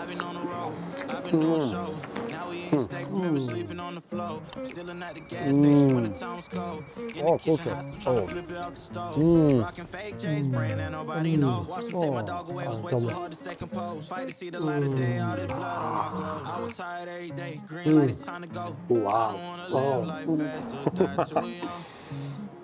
I've been on the road, I've been doing mm. shows. Now we eat steak, remember sleeping on the floor. Stealing at the gas station when the mm. time was cold. In the oh, kitchen, hostile trying to oh. flip it out the stove. Mm. Rocking fake J's, praying that nobody know. Watch them take my dog away, was oh. way too hard to stay composed. Fight to see the light of day, all this blood on my clothes. I was tired every day, green light, it's time to go. I don't wanna live life fast or die too young.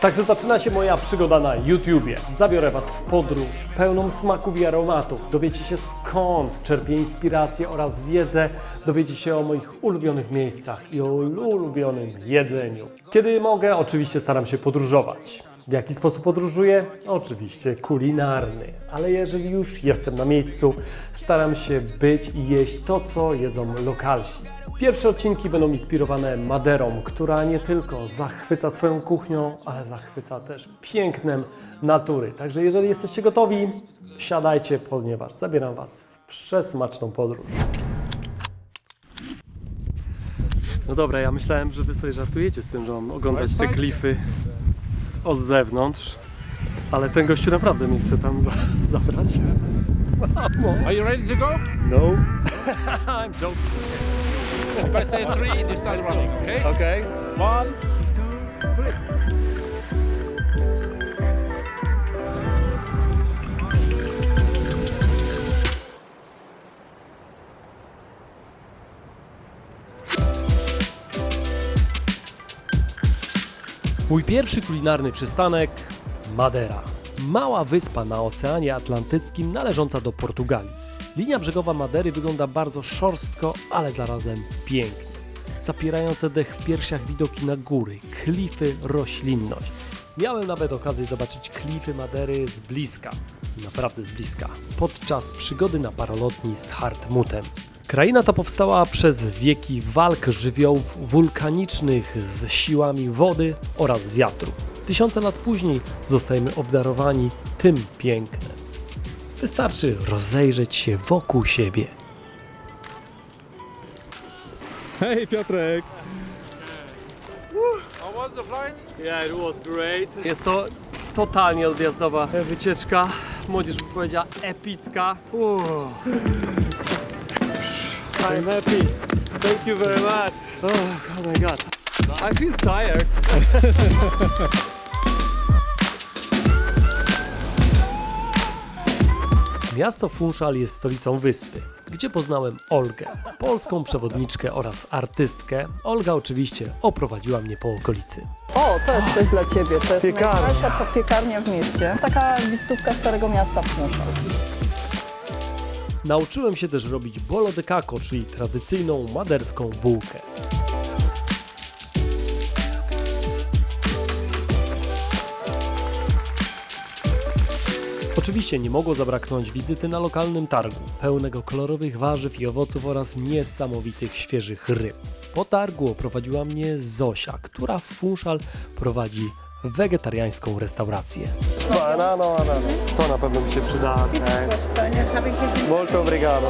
Także zaczyna się moja przygoda na YouTubie. Zabiorę Was w podróż pełną smaków i aromatów. Dowiecie się skąd czerpię inspirację oraz wiedzę. Dowiecie się o moich ulubionych miejscach i o ulubionym jedzeniu. Kiedy mogę, oczywiście staram się podróżować. W jaki sposób podróżuję? Oczywiście kulinarny. Ale jeżeli już jestem na miejscu, staram się być i jeść to, co jedzą lokalsi. Pierwsze odcinki będą inspirowane Maderą, która nie tylko zachwyca swoją kuchnią, ale zachwyca też pięknem natury. Także jeżeli jesteście gotowi, siadajcie, ponieważ zabieram Was w przesmaczną podróż. No dobra, ja myślałem, że Wy sobie żartujecie z tym, że mam oglądać te klify od zewnątrz, ale ten gościu naprawdę mnie chce tam za, zabrać. Are you ready to go? No, I'm joking. If I say three, you start running, okay? Okay. One, Mój pierwszy kulinarny przystanek Madera. Mała wyspa na Oceanie Atlantyckim należąca do Portugalii. Linia brzegowa Madery wygląda bardzo szorstko, ale zarazem pięknie. Zapierające dech w piersiach widoki na góry, klify, roślinność. Miałem nawet okazję zobaczyć klify Madery z bliska, naprawdę z bliska, podczas przygody na parolotni z Hartmutem. Kraina ta powstała przez wieki walk żywiołów wulkanicznych z siłami wody oraz wiatru. Tysiące lat później zostajemy obdarowani tym pięknem. Wystarczy rozejrzeć się wokół siebie. Hej Piotrek! how was the flight? Yeah, it was great. Jest to totalnie odjazdowa wycieczka. Młodzież by powiedziała epicka. Uuu. I'm happy. Thank you very much. Oh, oh my god. I feel tired. Miasto Funchal jest stolicą wyspy, gdzie poznałem Olgę, polską przewodniczkę oraz artystkę. Olga oczywiście oprowadziła mnie po okolicy. O, to jest coś dla Ciebie. To jest Piekarnia. najstarsza piekarnia w mieście. Taka wizytówka Starego Miasta w Muszał. Nauczyłem się też robić bolo de caco, czyli tradycyjną maderską bułkę. Oczywiście nie mogło zabraknąć wizyty na lokalnym targu, pełnego kolorowych warzyw i owoców oraz niesamowitych świeżych ryb. Po targu oprowadziła mnie Zosia, która w Funchal prowadzi wegetariańską restaurację. Banano, banano. To na pewno mi się przyda. Molto obrigado.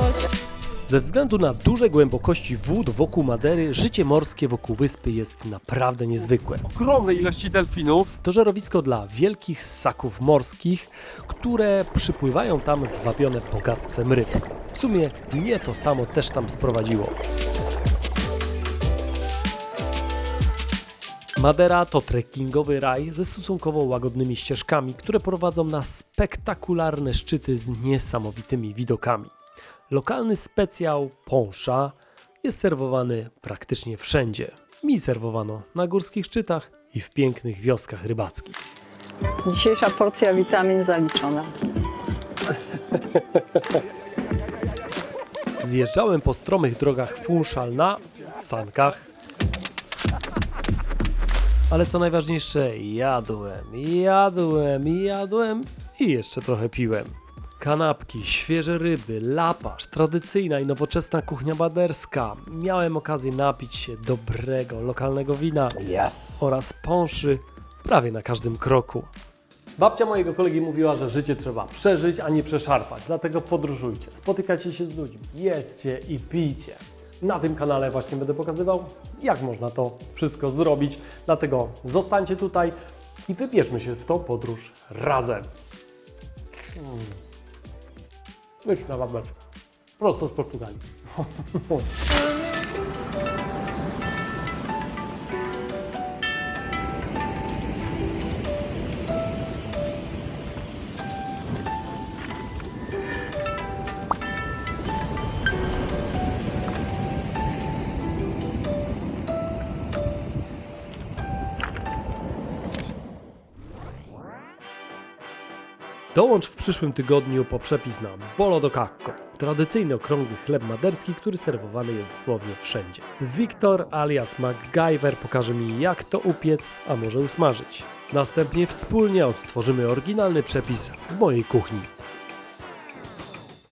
Ze względu na duże głębokości wód wokół Madery, życie morskie wokół wyspy jest naprawdę niezwykłe. Ogromne ilości delfinów. To żerowisko dla wielkich ssaków morskich, które przypływają tam zwabione bogactwem ryb. W sumie mnie to samo też tam sprowadziło. Madera to trekkingowy raj ze stosunkowo łagodnymi ścieżkami, które prowadzą na spektakularne szczyty z niesamowitymi widokami. Lokalny specjał ponsza jest serwowany praktycznie wszędzie. Mi serwowano na górskich szczytach i w pięknych wioskach rybackich. Dzisiejsza porcja witamin zaliczona. Zjeżdżałem po stromych drogach Funchal na sankach. Ale co najważniejsze, jadłem, jadłem, jadłem i jeszcze trochę piłem. Kanapki, świeże ryby, lapasz, tradycyjna i nowoczesna kuchnia baderska. Miałem okazję napić się dobrego lokalnego wina Yes! oraz pąszy prawie na każdym kroku. Babcia mojego kolegi mówiła, że życie trzeba przeżyć, a nie przeszarpać. Dlatego podróżujcie, spotykajcie się z ludźmi, jedzcie i pijcie. Na tym kanale właśnie będę pokazywał, jak można to wszystko zrobić. Dlatego zostańcie tutaj i wybierzmy się w tą podróż razem. Mm. Pyszna babeczka. Prosto z Portugalii. Dołącz w przyszłym tygodniu po przepis na bolo do cacco. Tradycyjny okrągły chleb maderski, który serwowany jest dosłownie wszędzie. Wiktor alias MacGyver pokaże mi jak to upiec, a może usmażyć. Następnie wspólnie odtworzymy oryginalny przepis w mojej kuchni.